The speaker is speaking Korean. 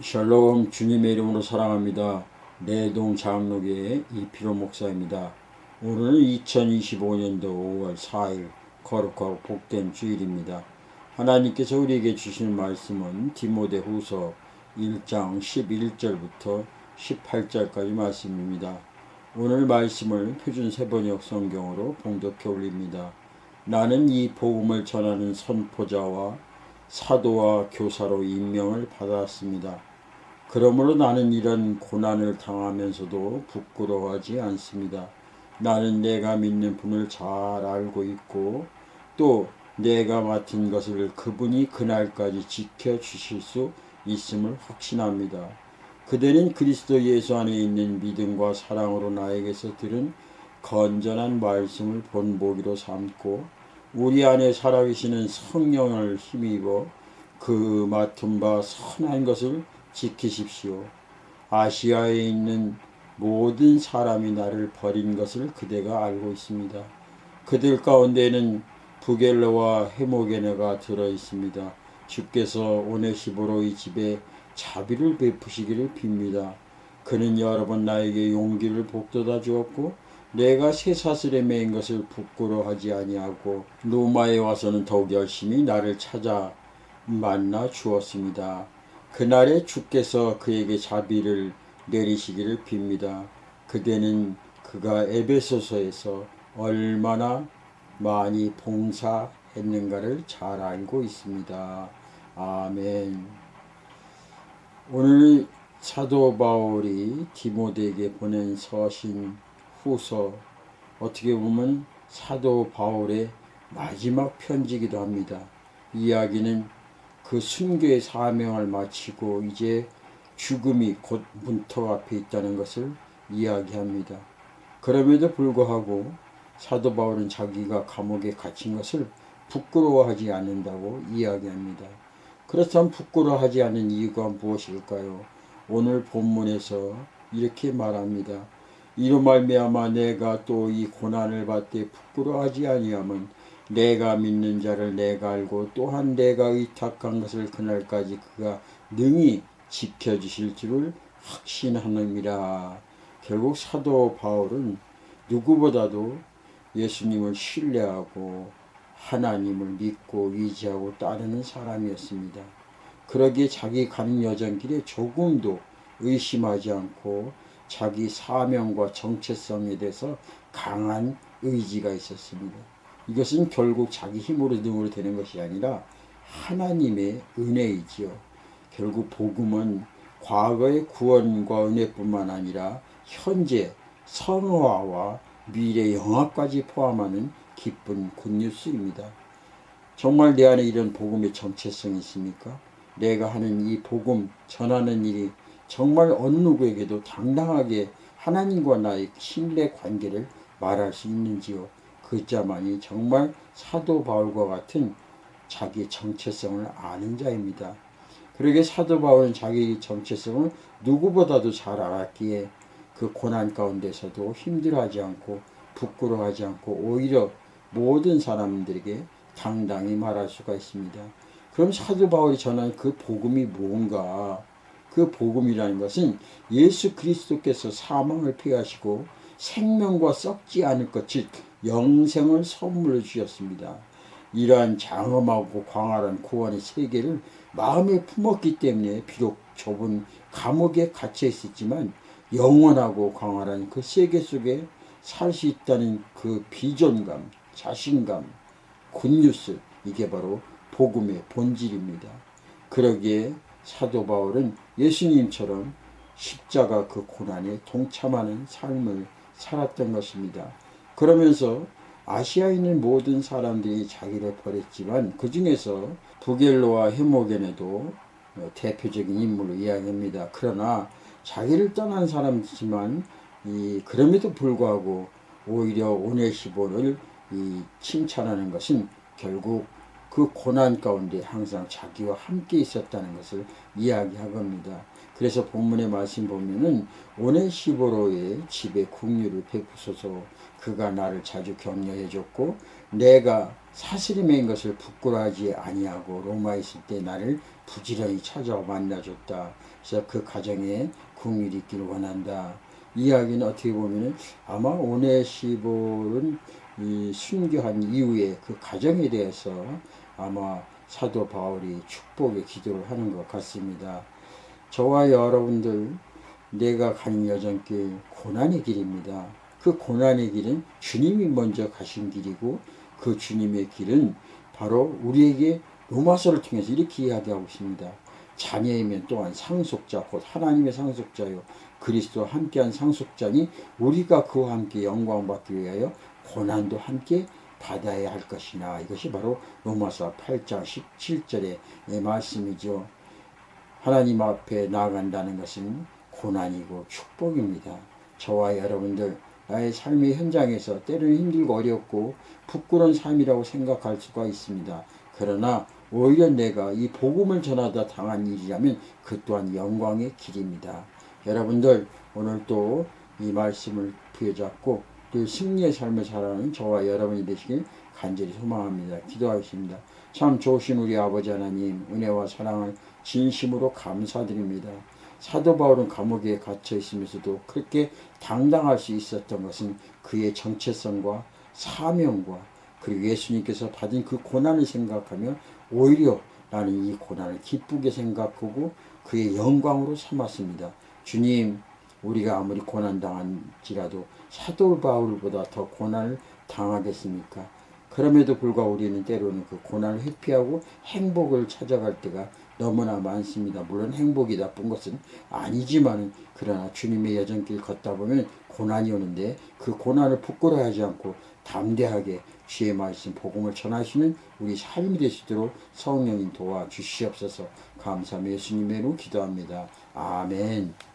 샬롬 주님의 이름으로 사랑합니다. 내동 장로교의 이피로 목사입니다. 오늘은 2025년도 5월 4일 거룩하고 복된 주일입니다. 하나님께서 우리에게 주신 말씀은 디모데 후서 1장 11절부터 18절까지 말씀입니다. 오늘 말씀을 표준 세번역 성경으로 봉독해 올립니다. 나는 이 복음을 전하는 선포자와 사도와 교사로 임명을 받았습니다. 그러므로 나는 이런 고난을 당하면서도 부끄러워하지 않습니다. 나는 내가 믿는 분을 잘 알고 있고 또 내가 맡은 것을 그분이 그날까지 지켜주실 수 있음을 확신합니다. 그대는 그리스도 예수 안에 있는 믿음과 사랑으로 나에게서 들은 건전한 말씀을 본보기로 삼고 우리 안에 살아계시는 성령을 힘입어 그 맡은 바 선한 것을 지키십시오. 아시아에 있는 모든 사람이 나를 버린 것을 그대가 알고 있습니다. 그들 가운데는 부겔러와 헤모게네가 들어 있습니다. 주께서 오네시보로 이 집에 자비를 베푸시기를 빕니다. 그는 여러 번 나에게 용기를 북돋아 주었고 내가 쇠사슬에 매인 것을 부끄러워하지 아니하고 로마에 와서는 더욱 열심히 나를 찾아 만나 주었습니다. 그날에 주께서 그에게 자비를 내리시기를 빕니다. 그대는 그가 에베소서에서 얼마나 많이 봉사했는가를 잘 알고 있습니다. 아멘. 오늘 사도 바울이 디모데에게 보낸 서신 후서 어떻게 보면 사도 바울의 마지막 편지기도 합니다. 이야기는 그 순교의 사명을 마치고 이제 죽음이 곧 문턱 앞에 있다는 것을 이야기합니다. 그럼에도 불구하고 사도 바울은 자기가 감옥에 갇힌 것을 부끄러워하지 않는다고 이야기합니다. 그렇다면 부끄러워하지 않는 이유가 무엇일까요? 오늘 본문에서 이렇게 말합니다. 이로 말미암아 내가 또 이 고난을 받되 부끄러워하지 아니함은 내가 믿는 자를 내가 알고 또한 내가 의탁한 것을 그날까지 그가 능히 지켜주실 줄을 확신하느니라. 결국 사도 바울은 누구보다도 예수님을 신뢰하고 하나님을 믿고 의지하고 따르는 사람이었습니다. 그러기에 자기 가는 여정길에 조금도 의심하지 않고 자기 사명과 정체성에 대해서 강한 의지가 있었습니다. 이것은 결국 자기 힘으로 능으로 되는 것이 아니라 하나님의 은혜이지요. 결국 복음은 과거의 구원과 은혜뿐만 아니라 현재 선화와 미래 영화까지 포함하는 기쁜 굿뉴스입니다. 정말 내 안에 이런 복음의 정체성이 있습니까? 내가 하는 이 복음 전하는 일이 정말 어느 누구에게도 당당하게 하나님과 나의 신뢰 관계를 말할 수 있는지요. 그 자만이 정말 사도 바울과 같은 자기의 정체성을 아는 자입니다. 그러게 사도 바울은 자기 정체성을 누구보다도 잘 알았기에 그 고난 가운데서도 힘들어하지 않고 부끄러워하지 않고 오히려 모든 사람들에게 당당히 말할 수가 있습니다. 그럼 사도 바울이 전한 그 복음이 뭔가? 그 복음이라는 것은 예수 그리스도께서 사망을 피하시고 생명과 썩지 않을 것, 즉 영생을 선물로 주셨습니다. 이러한 장엄하고 광활한 구원의 세계를 마음에 품었기 때문에 비록 좁은 감옥에 갇혀 있었지만 영원하고 광활한 그 세계 속에 살 수 있다는 그 비전감, 자신감, 굿뉴스 이게 바로 복음의 본질입니다. 그러기에 사도 바울은 예수님처럼 십자가 그 고난에 동참하는 삶을 살았던 것입니다. 그러면서 아시아에 있는 모든 사람들이 자기를 버렸지만 그 중에서 부겔로와 헤모겐에도 대표적인 인물로 이야기합니다. 그러나 자기를 떠난 사람이지만 이 그럼에도 불구하고 오히려 오네시보를 이 칭찬하는 것은 결국 그 고난 가운데 항상 자기와 함께 있었다는 것을 이야기하겁니다. 그래서 본문의 말씀 보면은 오네시보로의 집에 국류를 베푸소서 그가 나를 자주 격려해 줬고 내가 맨 것을 부끄러워하지 아니하고 로마에 있을 때 나를 부지런히 찾아와 만나줬다. 그래서 그 가정에 궁일이 있기를 원한다. 이야기는 어떻게 보면 아마 오네시볼은 이 순교한 이후에 그 가정에 대해서 아마 사도 바울이 축복의 기도를 하는 것 같습니다. 저와 여러분들 내가 가는 여정길 고난의 길입니다. 그 고난의 길은 주님이 먼저 가신 길이고 그 주님의 길은 바로 우리에게 로마서를 통해서 이렇게 이야기하고 있습니다. 자녀이면 또한 상속자 곧 하나님의 상속자요 그리스도와 함께한 상속자니 우리가 그와 함께 영광 받기 위하여 고난도 함께 받아야 할 것이나 이것이 바로 로마서 8장 17절의 말씀이죠. 하나님 앞에 나아간다는 것은 고난이고 축복입니다. 저와 여러분들 나의 삶의 현장에서 때로는 힘들고 어렵고 부끄러운 삶이라고 생각할 수가 있습니다. 그러나 오히려 내가 이 복음을 전하다 당한 일이라면 그 또한 영광의 길입니다. 여러분들 오늘 또이 말씀을 부여잡고 또 승리의 삶을 살아가는 저와 여러분이 되시길 간절히 소망합니다. 기도하겠습니다. 참 좋으신 우리 아버지 하나님 은혜와 사랑을 진심으로 감사드립니다. 사도 바울은 감옥에 갇혀 있으면서도 그렇게 당당할 수 있었던 것은 그의 정체성과 사명과 그리고 예수님께서 받은 그 고난을 생각하며 오히려 나는 이 고난을 기쁘게 생각하고 그의 영광으로 삼았습니다. 주님, 우리가 아무리 고난 당한지라도 사도 바울보다 더 고난을 당하겠습니까? 그럼에도 불구하고 우리는 때로는 그 고난을 회피하고 행복을 찾아갈 때가 너무나 많습니다. 물론 행복이 나쁜 것은 아니지만 그러나 주님의 여정길 걷다 보면 고난이 오는데 그 고난을 부끄러워하지 않고 담대하게 주의 말씀 복음을 전하시는 우리 삶이 되시도록 성령님 도와 주시옵소서. 감사하며 예수님의 이름으로 기도합니다. 아멘.